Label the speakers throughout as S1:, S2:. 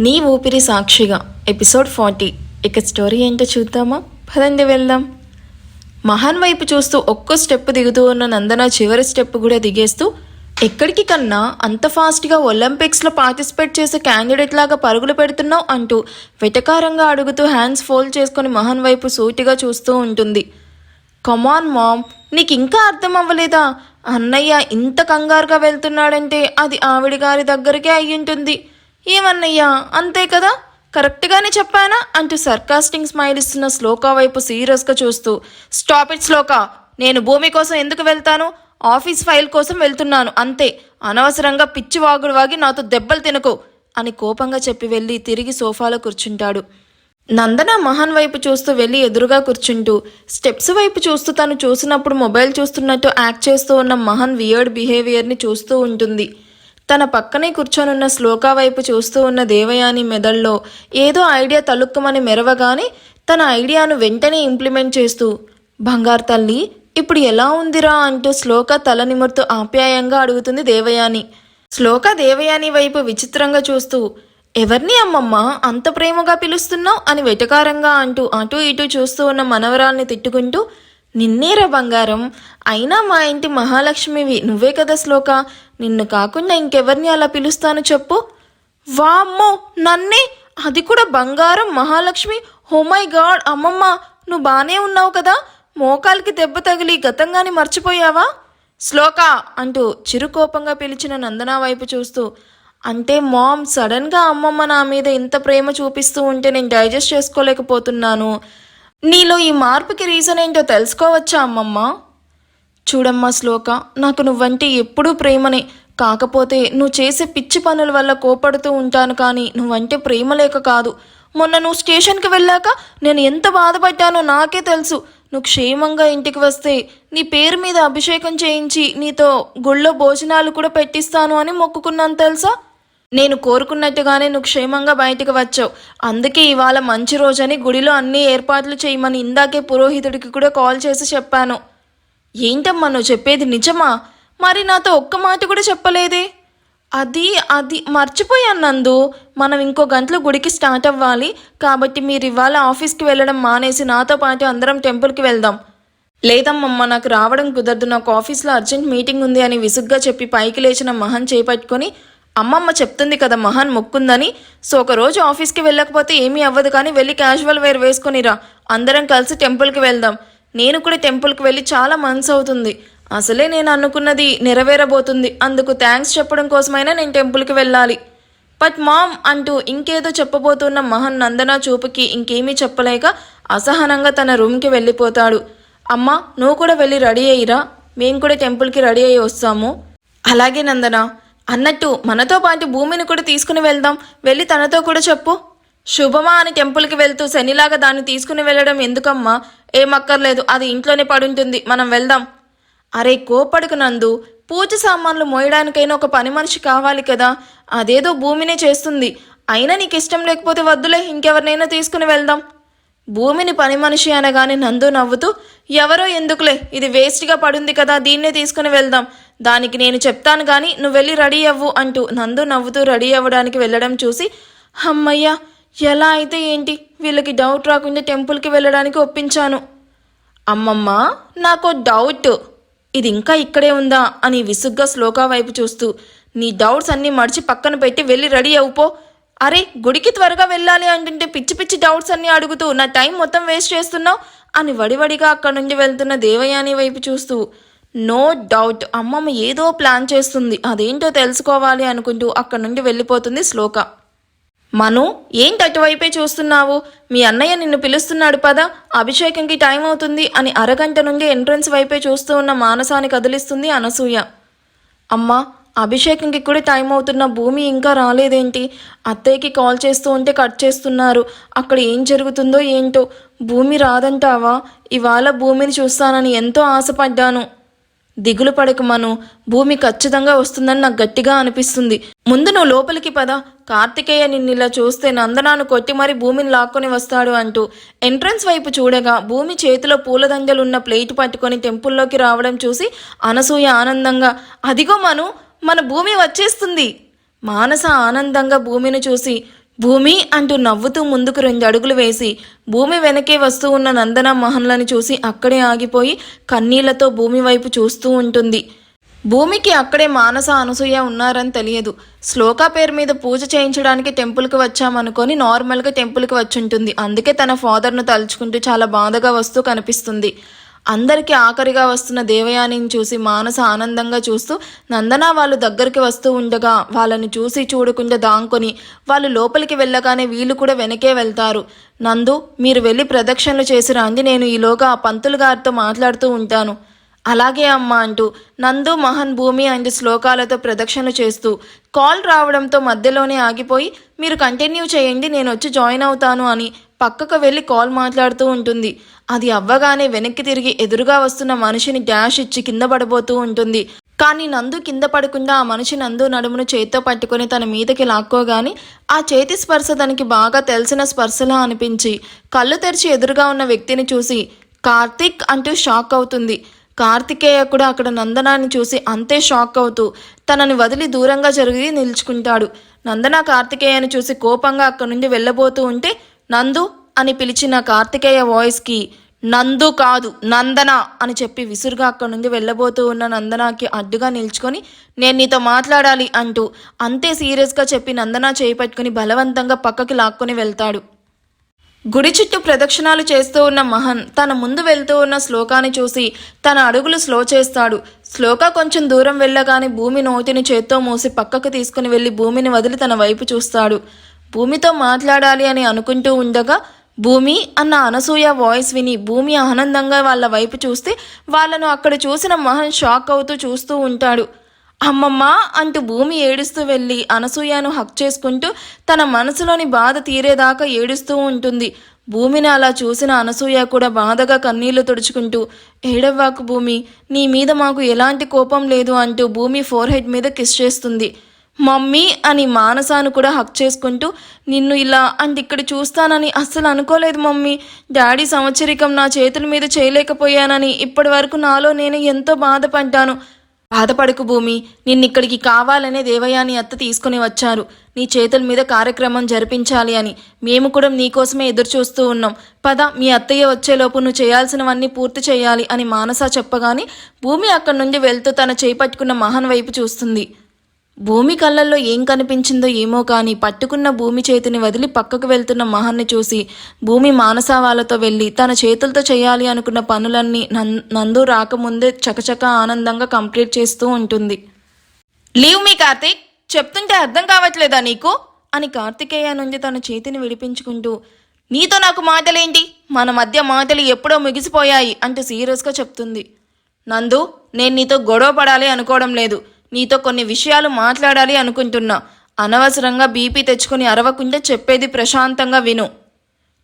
S1: నీ ఊపిరి సాక్షిగా ఎపిసోడ్ ఫార్టీ. ఇక స్టోరీ ఏంటో చూద్దామా? పదండి వెళ్దాం. మహాన్ వైపు చూస్తూ ఒక్కో స్టెప్ దిగుతూ ఉన్న నందన చివరి స్టెప్ కూడా దిగేస్తూ ఎక్కడికి కన్నా అంత ఫాస్ట్గా ఒలింపిక్స్లో పార్టిసిపేట్ చేసే క్యాండిడేట్ లాగా పరుగులు పెడుతున్నావు అంటూ వెటకారంగా అడుగుతూ హ్యాండ్స్ ఫోల్డ్ చేసుకుని మహాన్ వైపు సూటిగా చూస్తూ ఉంటుంది. కమాన్ మామ్ నీకు ఇంకా అర్థం అవ్వలేదా? అన్నయ్య ఇంత కంగారుగా వెళ్తున్నాడంటే అది ఆవిడ గారి దగ్గరికే అయ్యుంటుంది. ఏమన్నయ్యా? అంతే కదా? కరెక్ట్గానే చెప్పానా? అంటూ సర్కాస్టింగ్ స్మైల్ ఇస్తున్న శ్లోక వైపు సీరియస్గా చూస్తూ స్టాప్ ఇట్ శ్లోక! నేను భూమి కోసం ఎందుకు వెళ్తాను? ఆఫీస్ ఫైల్ కోసం వెళ్తున్నాను అంతే. అనవసరంగా పిచ్చి వాగుడు వాగి నాతో దెబ్బలు తినకు అని కోపంగా చెప్పి వెళ్ళి తిరిగి సోఫాలో కూర్చుంటాడు. నందన మహాన్ వైపు చూస్తూ వెళ్ళి ఎదురుగా కూర్చుంటూ స్టెప్స్ వైపు చూస్తూ తను చూసినప్పుడు మొబైల్ చూస్తున్నట్టు యాక్ట్ చేస్తూ ఉన్న మహాన్ వియర్డ్ బిహేవియర్ని చూస్తూ ఉంటుంది. తన పక్కనే కూర్చొనున్న శ్లోక వైపు చూస్తూ ఉన్న దేవయాని మెదడులో ఏదో ఐడియా తలుక్కుమని మెరవగానే తన ఐడియాను వెంటనే ఇంప్లిమెంట్ చేస్తూ బంగారు తల్లి ఇప్పుడు ఎలా ఉందిరా? అంటూ శ్లోక తల నిమురుతూ ఆప్యాయంగా అడుగుతుంది దేవయాని. శ్లోక దేవయాని వైపు విచిత్రంగా చూస్తూ ఎవరిని అమ్మమ్మ అంత ప్రేమగా పిలుస్తున్నావు? అని వెటకారంగా అంటూ అటూ ఇటూ చూస్తూ ఉన్న మనవరాల్ని తిట్టుకుంటూ నిన్నేరా బంగారం. అయినా మా ఇంటి మహాలక్ష్మివి నువ్వే కదా శ్లోక. నిన్ను కాకుండా ఇంకెవరిని అలా పిలుస్తాను చెప్పు? వామ్మో నన్నే? అది కూడా బంగారం మహాలక్ష్మి? హో మై గాడ్ అమ్మమ్మ నువ్వు బాగానే ఉన్నావు కదా? మోకాలికి దెబ్బ తగిలి గతంగాని మర్చిపోయావా? శ్లోక అంటూ చిరుకోపంగా పిలిచిన నందన వైపు చూస్తూ అంటే మామ్ సడన్గా అమ్మమ్మ నా మీద ఇంత ప్రేమ చూపిస్తూ ఉంటే నేను డైజెస్ట్ చేసుకోలేకపోతున్నాను. నీలో ఈ మార్పుకి రీజన్ ఏంటో తెలుసుకోవచ్చా అమ్మమ్మ? చూడమ్మా శ్లోక నాకు నువ్వంటే ఎప్పుడూ ప్రేమనే. కాకపోతే నువ్వు చేసే పిచ్చి పనుల వల్ల కోపడుతూ ఉంటాను కానీ నువ్వంటే ప్రేమ లేక కాదు. మొన్న నువ్వు స్టేషన్కి వెళ్ళాక నేను ఎంత బాధపడ్డానో నాకే తెలుసు. నువ్వు క్షేమంగా ఇంటికి వస్తే నీ పేరు మీద అభిషేకం చేయించి నీతో గుళ్ళో భోజనాలు కూడా పెట్టిస్తాను అని మొక్కుకున్నాను తెలుసా? నేను కోరుకున్నట్టుగానే నువ్వు క్షేమంగా బయటకు వచ్చావు. అందుకే ఇవాళ మంచి రోజని గుడిలో అన్ని ఏర్పాట్లు చేయమని ఇందాకే పురోహితుడికి కూడా కాల్ చేసి చెప్పాను. ఏంటమ్మా నువ్వు చెప్పేది నిజమా? మరి నాతో ఒక్క మాట కూడా చెప్పలేదే? అది అది మర్చిపోయాను నందు. మనం ఇంకో గంటలో గుడికి స్టార్ట్ అవ్వాలి. కాబట్టి మీరు ఇవాళ ఆఫీస్కి వెళ్ళడం మానేసి నాతో పాటు అందరం టెంపుల్కి వెళ్దాం. లేదమ్మమ్మ నాకు రావడం కుదరదు. నాకు ఆఫీస్లో అర్జెంట్ మీటింగ్ ఉంది అని విసుగ్గా చెప్పి పైకి లేచిన మహన్ చేపట్టుకొని అమ్మమ్మ చెప్తుంది కదా మహాన్ మొక్కుందని. సో ఒక రోజు ఆఫీస్కి వెళ్ళకపోతే ఏమీ అవ్వదు కానీ వెళ్ళి క్యాజువల్ వేర్ వేసుకునిరా. అందరం కలిసి టెంపుల్కి వెళ్దాం. నేను కూడా టెంపుల్కి వెళ్ళి చాలా మంత్స్ అవుతుంది. అసలే నేను అనుకున్నది నెరవేరబోతుంది. అందుకు థ్యాంక్స్ చెప్పడం కోసమైనా నేను టెంపుల్కి వెళ్ళాలి. బట్ మామ్ అంటూ ఇంకేదో చెప్పబోతున్న మహన్ నందన చూపుకి ఇంకేమీ చెప్పలేక అసహనంగా తన రూమ్కి వెళ్ళిపోతాడు. అమ్మ నువ్వు కూడా వెళ్ళి రెడీ అయ్యిరా. మేము కూడా టెంపుల్కి రెడీ అయ్యి వస్తాము. అలాగే నందన అన్నట్టు మనతో పాటు భూమిని కూడా తీసుకుని వెళ్దాం. వెళ్ళి తనతో కూడా చెప్పు. శుభమా అని టెంపుల్కి వెళ్తూ శనిలాగా దాన్ని తీసుకుని వెళ్ళడం ఎందుకమ్మా? ఏమక్కర్లేదు అది ఇంట్లోనే పడుంటుంది మనం వెళ్దాం. అరే కోపడుకు నందు. పూజ సామాన్లు మోయడానికైనా ఒక పని మనిషి కావాలి కదా. అదేదో భూమినే చేస్తుంది. అయినా నీకు ఇష్టం లేకపోతే వద్దులే ఇంకెవరినైనా తీసుకుని వెళ్దాం. భూమిని పని మనిషి అనగానే నందు నవ్వుతూ ఎవరో ఎందుకులే ఇది వేస్ట్గా పడుంది కదా దీన్నే తీసుకుని వెళ్దాం. దానికి నేను చెప్తాను కానీ నువ్వు వెళ్ళి రెడీ అవ్వు అంటూ నందు నవ్వుతూ రెడీ అవ్వడానికి వెళ్ళడం చూసి అమ్మయ్యా ఎలా అయితే ఏంటి? వీళ్ళకి డౌట్ రాకుండా టెంపుల్కి వెళ్ళడానికి ఒప్పించాను. అమ్మమ్మ నాకు డౌట్ ఇది ఇంకా ఇక్కడే ఉందా? అని విసుగ్గా శ్లోకా వైపు చూస్తూ నీ డౌట్స్ అన్నీ మడిచి పక్కన పెట్టి వెళ్ళి రెడీ అవుపో అరే గుడికి త్వరగా వెళ్ళాలి అంటుంటే పిచ్చి పిచ్చి డౌట్స్ అన్నీ అడుగుతూ నా టైం మొత్తం వేస్ట్ చేస్తున్నావు? అని వడివడిగా అక్కడి నుండి వెళ్తున్న దేవయాని వైపు చూస్తూ నో డౌట్ అమ్మమ్మ ఏదో ప్లాన్ చేస్తుంది. అదేంటో తెలుసుకోవాలి అనుకుంటూ అక్కడి నుండి వెళ్ళిపోతుంది శ్లోక. మను ఏంటి అటువైపే చూస్తున్నావు? మీ అన్నయ్య నిన్ను పిలుస్తున్నాడు పదా. అభిషేకంకి టైం అవుతుంది అని అరగంట నుండి ఎంట్రన్స్ వైపే చూస్తూ ఉన్న మానసాన్ని కదిలిస్తుంది అనసూయ. అమ్మా అభిషేకంకి కూడా టైం అవుతున్న భూమి ఇంకా రాలేదేంటి? అత్తయ్యకి కాల్ చేస్తూ ఉంటే కట్ చేస్తున్నారు. అక్కడ ఏం జరుగుతుందో ఏంటో? భూమి రాదంటావా? ఇవాళ భూమిని చూస్తానని ఎంతో ఆశపడ్డాను. దిగులు పడకమను భూమి ఖచ్చితంగా వస్తుందని నాకు గట్టిగా అనిపిస్తుంది. ముందు నువ్వు లోపలికి పద. కార్తికేయ నిన్నిలా చూస్తే నందనాను కొట్టి మరి భూమిని లాక్కొని వస్తాడు అంటూ. ఎంట్రన్స్ వైపు చూడగా భూమి చేతిలో పూలదండలున్న ప్లేట్ పట్టుకొని టెంపుల్లోకి రావడం చూసి అనసూయ ఆనందంగా అదిగో మను మన భూమి వచ్చేస్తుంది. మానస ఆనందంగా భూమిని చూసి భూమి అంటూ నవ్వుతూ ముందుకు రెండు అడుగులు వేసి భూమి వెనకే వస్తూ ఉన్న నందన మోహన్లను చూసి అక్కడే ఆగిపోయి కన్నీళ్ళతో భూమి వైపు చూస్తూ ఉంటుంది. భూమికి అక్కడే మానస అనసూయ ఉన్నారని తెలియదు. శ్లోక పేరు మీద పూజ చేయించడానికి టెంపుల్కి వచ్చామనుకొని నార్మల్గా టెంపుల్కి వచ్చుంటుంది. అందుకే తన ఫాదర్ను తలుచుకుంటూ చాలా బాధగా వస్తూ కనిపిస్తుంది. అందరికీ ఆఖరిగా వస్తున్న దేవయానిని చూసి మానస ఆనందంగా చూస్తూ నందన వాళ్ళు దగ్గరికి వస్తూ ఉండగా వాళ్ళని చూసి చూడకుండా దాంకొని వాళ్ళు లోపలికి వెళ్ళగానే వీళ్ళు కూడా వెనకే వెళ్తారు. నందు మీరు వెళ్ళి ప్రదక్షిణలు చేసి రండి. నేను ఈలోగా ఆ పంతులు గారితో మాట్లాడుతూ ఉంటాను. అలాగే అమ్మ అంటూ నందు మహన్ భూమి అండ్ శ్లోకాలతో ప్రదక్షిణలు చేస్తూ కాల్ రావడంతో మధ్యలోనే ఆగిపోయి మీరు కంటిన్యూ చేయండి. నేను వచ్చి జాయిన్ అవుతాను అని పక్కకు వెళ్ళి కాల్ మాట్లాడుతూ ఉంటుంది. అది అవ్వగానే వెనక్కి తిరిగి ఎదురుగా వస్తున్న మనిషిని డాష్ ఇచ్చి కింద పడబోతూ ఉంటుంది. కానీ నందు కింద పడకుండా ఆ మనిషి నందు నడుమును చేత్తో పట్టుకుని తన మీదకి లాక్కోగాని ఆ చేతి స్పర్శ తనకి బాగా తెలిసిన స్పర్శలా అనిపించి కళ్ళు తెరిచి ఎదురుగా ఉన్న వ్యక్తిని చూసి కార్తిక్ అంటూ షాక్ అవుతుంది. కార్తికేయ కూడా అక్కడ నందనాన్ని చూసి అంతే షాక్ అవుతూ తనని వదిలి దూరంగా జరిగి నిలుచుకుంటాడు. నందన కార్తికేయని చూసి కోపంగా అక్కడి నుండి వెళ్ళబోతూ ఉంటే నందు అని పిలిచిన కార్తికేయ వాయిస్కి నందు కాదు నందన అని చెప్పి విసురుగా అక్కడి నుండి వెళ్ళబోతూ ఉన్న నందనకి అడ్డుగా నిల్చుకొని నేను నీతో మాట్లాడాలి అంటూ అంతే సీరియస్గా చెప్పి నందన చేయి పట్టుకుని బలవంతంగా పక్కకి లాక్కొని వెళ్తాడు. గుడి చుట్టూ ప్రదక్షిణాలు చేస్తూ ఉన్న మహన్ తన ముందు వెళ్తూ ఉన్న శ్లోకాన్ని చూసి తన అడుగులు స్లో చేస్తాడు. శ్లోక కొంచెం దూరం వెళ్ళగానే భూమి నోటిని చేత్తో మూసి పక్కకు తీసుకుని వెళ్ళి భూమిని వదిలి తన వైపు చూస్తాడు. భూమితో మాట్లాడాలి అని అనుకుంటూ ఉండగా భూమి అన్న అనసూయ వాయిస్ విని భూమి ఆనందంగా వాళ్ళ వైపు చూస్తే వాళ్ళను అక్కడ చూసిన మహన్ షాక్ అవుతూ చూస్తూ ఉంటాడు. అమ్మమ్మ అంటూ భూమి ఏడుస్తూ వెళ్ళి అనసూయను హక్ చేసుకుంటూ తన మనసులోని బాధ తీరేదాకా ఏడుస్తూ ఉంటుంది. భూమిని అలా చూసిన అనసూయ కూడా బాధగా కన్నీళ్ళు తుడుచుకుంటూ ఏడవ్వాకు భూమి నీ మీద మాకు ఎలాంటి కోపం లేదు అంటూ భూమి ఫోర్హెడ్ మీద కిస్ చేస్తుంది. మమ్మీ అని మానసాను కూడా హక్ చేసుకుంటూ నిన్ను ఇలా అంటే ఇక్కడ చూస్తానని అస్సలు అనుకోలేదు మమ్మీ. డాడీ సంవత్సరికం నా చేతుల మీద చేయలేకపోయానని ఇప్పటి వరకు నాలో నేను ఎంతో బాధపడ్డాను. బాధపడకు భూమి నిన్నిక్కడికి కావాలనే దేవయాని అత్త తీసుకుని వచ్చారు. నీ చేతుల మీద కార్యక్రమం జరిపించాలి అని మేము కూడా నీకోసమే ఎదురు చూస్తూ ఉన్నాం. పద మీ అత్తయ్య వచ్చేలోపు నువ్వు చేయాల్సినవన్నీ పూర్తి చేయాలి అని మానస చెప్పగానే భూమి అక్కడి నుండి వెళ్తూ తన చేయి పట్టుకున్న మహన్ వైపు చూస్తుంది. భూమి కళ్ళల్లో ఏం కనిపించిందో ఏమో కానీ పట్టుకున్న భూమి చేతిని వదిలి పక్కకు వెళ్తున్న మహాన్ని చూసి భూమి మానసావాలతో వాళ్ళతో వెళ్ళి తన చేతులతో చేయాలి అనుకున్న పనులన్నీ నందు రాకముందే చకచక ఆనందంగా కంప్లీట్ చేస్తూ ఉంటుంది. లీవ్ మీ కార్తీక్ చెప్తుంటే అర్థం కావట్లేదా నీకు? అని కార్తికేయ నుండి తన చేతిని విడిపించుకుంటూ నీతో నాకు మాటలేంటి? మన మధ్య మాటలు ఎప్పుడో ముగిసిపోయాయి అంటూ సీరియస్గా చెప్తుంది. నందు నేను నీతో గొడవ పడాలి అనుకోవడం లేదు. నీతో కొన్ని విషయాలు మాట్లాడాలి అనుకుంటున్నా. అనవసరంగా బీపీ తెచ్చుకొని అరవకుండా చెప్పేది ప్రశాంతంగా విను.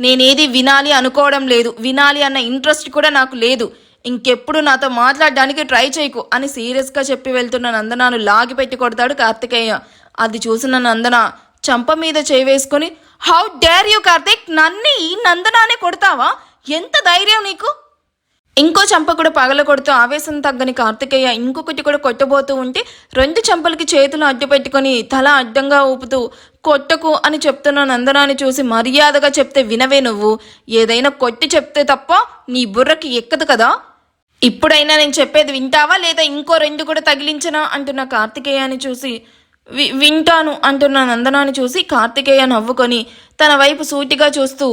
S1: నేనేది వినాలి అనుకోవడం లేదు. వినాలి అన్న ఇంట్రెస్ట్ కూడా నాకు లేదు. ఇంకెప్పుడు నాతో మాట్లాడడానికి ట్రై చేయకు అని సీరియస్గా చెప్పి వెళ్తున్న నందనాను లాగి పెట్టి కొడతాడు కార్తికేయ. అది చూసిన నందన చంప మీద చేయి వేసుకొని హౌ డేర్ యూ కార్తిక్? నన్ను ఈ నందనానే కొడతావా? ఎంత ధైర్యం నీకు? ఇంకో చంప కూడా పగల కొడుతూ ఆవేశం తగ్గని కార్తికేయ ఇంకొకటి కూడా కొట్టబోతూ ఉంటే రెండు చంపలకి చేతులు అడ్డు పెట్టుకొని తల అడ్డంగా ఊపుతూ కొట్టకు అని చెప్తున్న నందనాన్ని చూసి మర్యాదగా చెప్తే వినవే నువ్వు. ఏదైనా కొట్టి చెప్తే తప్ప నీ బుర్రకి ఎక్కదు కదా? ఇప్పుడైనా నేను చెప్పేది వింటావా లేదా ఇంకో రెండు కూడా తగిలించనా అంటున్న కార్తికేయాన్ని చూసి వి వింటాను అంటున్న నందనాన్ని చూసి కార్తికేయ నవ్వుకొని తన వైపు సూటిగా చూస్తూ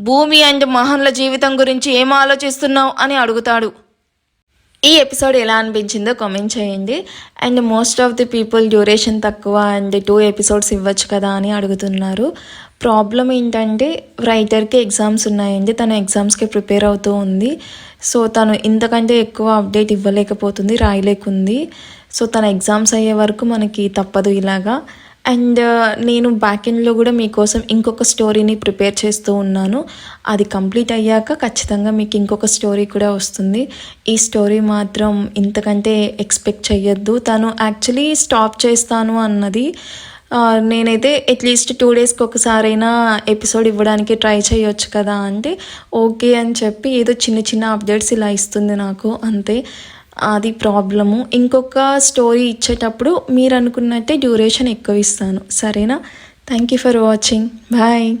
S1: భూమి అండ్ మహన్ల జీవితం గురించి ఏం ఆలోచిస్తున్నావు అని అడుగుతాడు. ఈ ఎపిసోడ్ ఎలా అనిపించిందో కామెంట్ చేయండి. And most of the people duration తక్కువ అండ్ టూ ఎపిసోడ్స్ ఇవ్వచ్చు కదా అని అడుగుతున్నారు. ప్రాబ్లం ఏంటంటే రైటర్కి ఎగ్జామ్స్ ఉన్నాయండి. తను ఎగ్జామ్స్కి ప్రిపేర్ అవుతూ ఉంది. సో తను ఇంతకంటే ఎక్కువ అప్డేట్ ఇవ్వలేకపోతుంది రాయలేకుంది. సో తన ఎగ్జామ్స్ అయ్యే వరకు మనకి తప్పదు ఇలాగా. అండ్ uh, నేను బ్యాక్ ఎండ్లో కూడా మీకోసం ఇంకొక స్టోరీని ప్రిపేర్ చేస్తూ ఉన్నాను. అది కంప్లీట్ అయ్యాక ఖచ్చితంగా మీకు ఇంకొక స్టోరీ కూడా వస్తుంది. ఈ స్టోరీ మాత్రం ఇంతకంటే ఎక్స్పెక్ట్ చేయొద్దు తను యాక్చువల్లీ స్టాప్ చేస్తాను అన్నది uh, నేనైతే అట్లీస్ట్ టూ డేస్కి ఒకసారైనా ఎపిసోడ్ ఇవ్వడానికి ట్రై చేయొచ్చు కదా అంటే ఓకే అని చెప్పి ఏదో చిన్న చిన్న అప్డేట్స్ ఇలా ఇస్తుంది నాకు అంతే. అది ప్రాబ్లము. ఇంకొక స్టోరీ ఇచ్చేటప్పుడు మీరు అనుకున్నట్టే డ్యూరేషన్ ఎక్కువ ఇస్తాను సరేనా? Thank you for watching bye